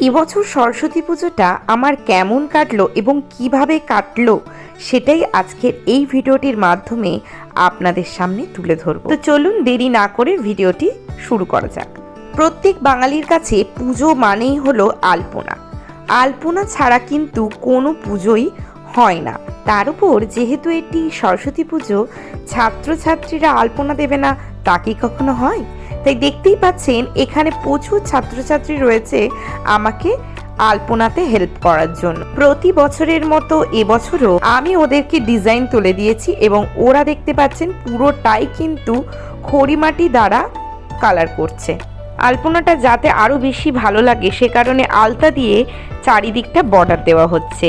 এবছর সরস্বতী পুজোটা আমার কেমন কাটলো এবং কীভাবে কাটলো সেটাই আজকের এই ভিডিওটির মাধ্যমে আপনাদের সামনে তুলে ধরবো। তো চলুন দেরি না করে ভিডিওটি শুরু করা যাক। প্রত্যেক বাঙালির কাছে পুজো মানেই হলো আলপনা। আলপনা ছাড়া কিন্তু কোনো পুজোই হয় না। তার উপর যেহেতু এটি সরস্বতী পুজো, ছাত্রছাত্রীরা আলপনা দেবে না তা কি কখনো হয়? তাই দেখতেই পাচ্ছেন এখানে প্রচুর ছাত্রছাত্রী রয়েছে আমাকে আলপনাতে হেল্প করার জন্য। প্রতি বছরের মতো এবছরও আমি ওদেরকে ডিজাইন তুলে দিয়েছি এবং ওরা দেখতে পাচ্ছেন পুরোটাই কিন্তু খড়িমাটি দ্বারা কালার করছে। আলপনাটা যাতে আরও বেশি ভালো লাগে সে কারণে আলতা দিয়ে চারিদিকটা বর্ডার দেওয়া হচ্ছে।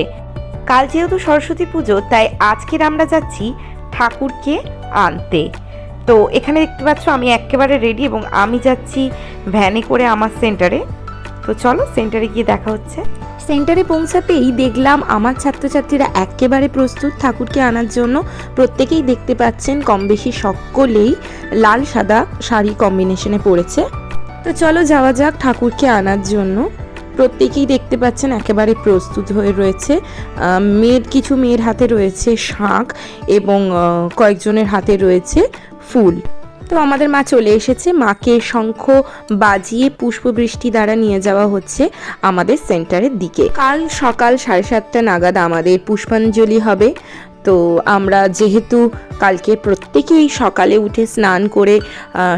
কাল যেহেতু সরস্বতী পুজো, তাই আজকের আমরা যাচ্ছি ঠাকুরকে আনতে। তো এখানে দেখতে পাচ্ছ আমি একেবারে রেডি এবং আমি যাচ্ছি ভ্যানে করে আমার সেন্টারে তো চলো সেন্টারে গিয়ে দেখা হচ্ছে। সেন্টারে পৌঁছাতেই দেখলাম আমার ছাত্রছাত্রীরা একেবারে প্রস্তুত ঠাকুরকে আনার জন্য। প্রত্যেকেই দেখতে পাচ্ছেন কম বেশি সকলেই লাল সাদা শাড়ি কম্বিনেশনে পড়েছে তো চলো যাওয়া যাক ঠাকুরকে আনার জন্য। প্রত্যেকেই দেখতে পাচ্ছেন একেবারে প্রস্তুত হয়ে রয়েছে। মেয়ের, কিছু মেয়ের হাতে রয়েছে শাঁখ এবং কয়েকজনের হাতে রয়েছে ফুল। তো আমাদের মা চলে এসেছে। মাকে শঙ্খ বাজিয়ে পুষ্পবৃষ্টি দ্বারা নিয়ে যাওয়া হচ্ছে আমাদের সেন্টারের দিকে। কাল সকাল সাড়ে সাতটা নাগাদ আমাদের পুষ্পাঞ্জলি হবে। তো আমরা যেহেতু কালকে প্রত্যেকেই সকালে উঠে স্নান করে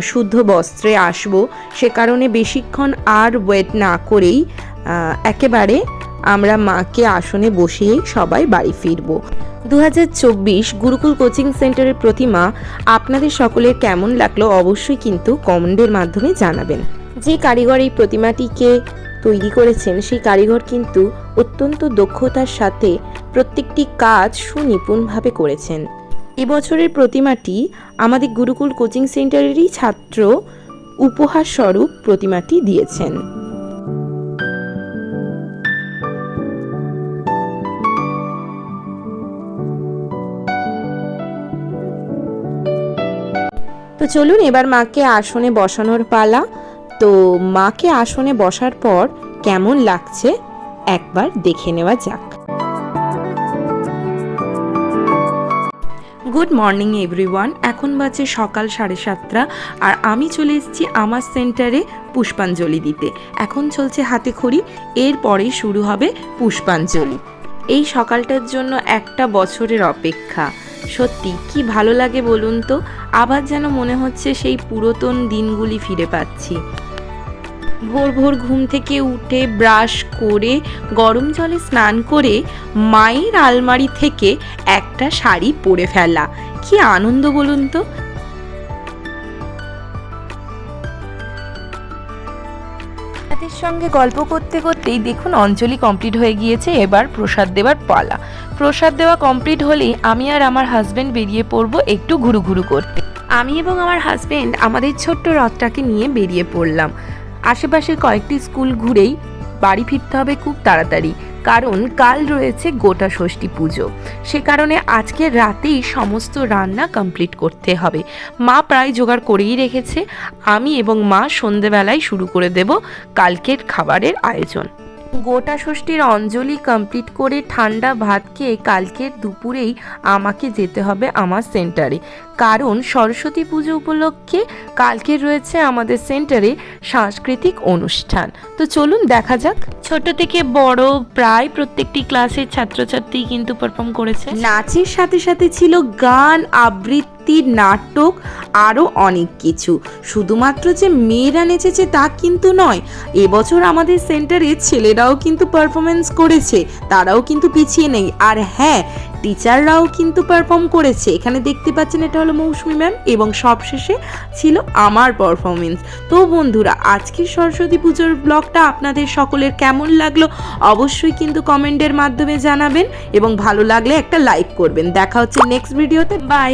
শুদ্ধ বস্ত্রে আসব, সে কারণে বেশিক্ষণ আর ওয়েট না করেই একেবারে আমরা মাকে আসনে বসিয়েই সবাই বাড়ি ফিরবো। দু হাজার চব্বিশ গুরুকুল কোচিং সেন্টারের প্রতিমা আপনাদের সকলের কেমন লাগল অবশ্যই কিন্তু কমেন্টের মাধ্যমে জানাবেন। যে কারিগর এই প্রতিমাটিকে তৈরি করেছেন, সেই কারিগর কিন্তু অত্যন্ত দক্ষতার সাথে প্রত্যেকটি কাজ সুনিপুণভাবে করেছেন। এবছরের প্রতিমাটি আমাদের গুরুকুল কোচিং সেন্টারেরই ছাত্র উপহার স্বরূপ প্রতিমাটি দিয়েছেন। তো চলুন এবার মাকে আসনে বসানোর পালা। তো মাকে আসনে বসার পর কেমন লাগছে একবার দেখে নেওয়া যাক। গুড মর্নিং এভরিওয়ান এখন বাজে সকাল সাড়ে সাতটা, আর আমি চলে এসেছি আমার সেন্টারে পুষ্পাঞ্জলি দিতে। এখন চলছে হাতে খড়ি এরপরেই শুরু হবে পুষ্পাঞ্জলি। এই সকালটার জন্য একটা বছরের অপেক্ষা। সত্যি, কি ভালো লাগে বলুন তো? আবার যেন মনে হচ্ছে সেই পুরাতন দিনগুলি ফিরে পাচ্ছি। ভোর ভোর ঘুম থেকে উঠে ব্রাশ করে, গরম জলে স্নান করে মায়ের আলমারি থেকে একটা শাড়ি পরে ফেলা। কি আনন্দ বলুন তো? তাদের সঙ্গে গল্প করতে করতেই দেখুন অঞ্চলি কমপ্লিট হয়ে গিয়েছে, এবার প্রসাদ দেওয়ার পালা। প্রসাদ দেওয়া কমপ্লিট হলেই আমি আর আমার হাজব্যান্ড বেরিয়ে পড়ব একটু ঘুরু ঘুরু করতে। আমি এবং আমার হাজব্যান্ড আমাদের ছোট্ট রথটাকে নিয়ে বেরিয়ে পড়লাম। আশেপাশের কয়েকটি স্কুল ঘুরেই বাড়ি ফিরতে হবে খুব তাড়াতাড়ি। কারণ কাল রয়েছে গোটা ষষ্ঠী পুজো। সে কারণে আজকে রাতেই সমস্ত রান্না কমপ্লিট করতে হবে। মা প্রায় জোগাড় করেই রেখেছে। আমি এবং মা সন্ধেবেলায় শুরু করে দেব কালকের খাবারের আয়োজন। গোটা ষষ্ঠীর অঞ্জলি কমপ্লিট করে ঠান্ডা ভাত খেয়ে কালকের দুপুরেই আমাকে যেতে হবে আমার সেন্টারে কারণ সরস্বতী পুজো উপলক্ষে কালকে রয়েছে আমাদের সেন্টারে সাংস্কৃতিক অনুষ্ঠান। তো চলুন দেখা যাক। ছোট থেকে বড় প্রায় প্রত্যেকটি ক্লাসের ছাত্রছাত্রী কিন্তু পারফর্ম করেছে। নাচের সাথে সাথে ছিল গান আবৃত্তি নাটক আরও অনেক কিছু। শুধুমাত্র যে মেয়েরা নেচেছে তা কিন্তু নয় এবছর আমাদের সেন্টারে ছেলেরাও কিন্তু পারফরমেন্স করেছে তারাও কিন্তু পিছিয়ে নেই। আর হ্যাঁ টিচাররাও কিন্তু পারফর্ম করেছে। এখানে দেখতে পাচ্ছেন এটা হলো মৌসুমি ম্যাম এবং সবশেষে ছিল আমার পারফরমেন্স তো বন্ধুরা, আজকের সরস্বতী পুজোর ব্লগটা আপনাদের সকলের কেমন লাগল অবশ্যই কিন্তু কমেন্টের মাধ্যমে জানাবেন এবং ভালো লাগলে একটা লাইক করবেন। দেখা হচ্ছে নেক্সট ভিডিওতে বাই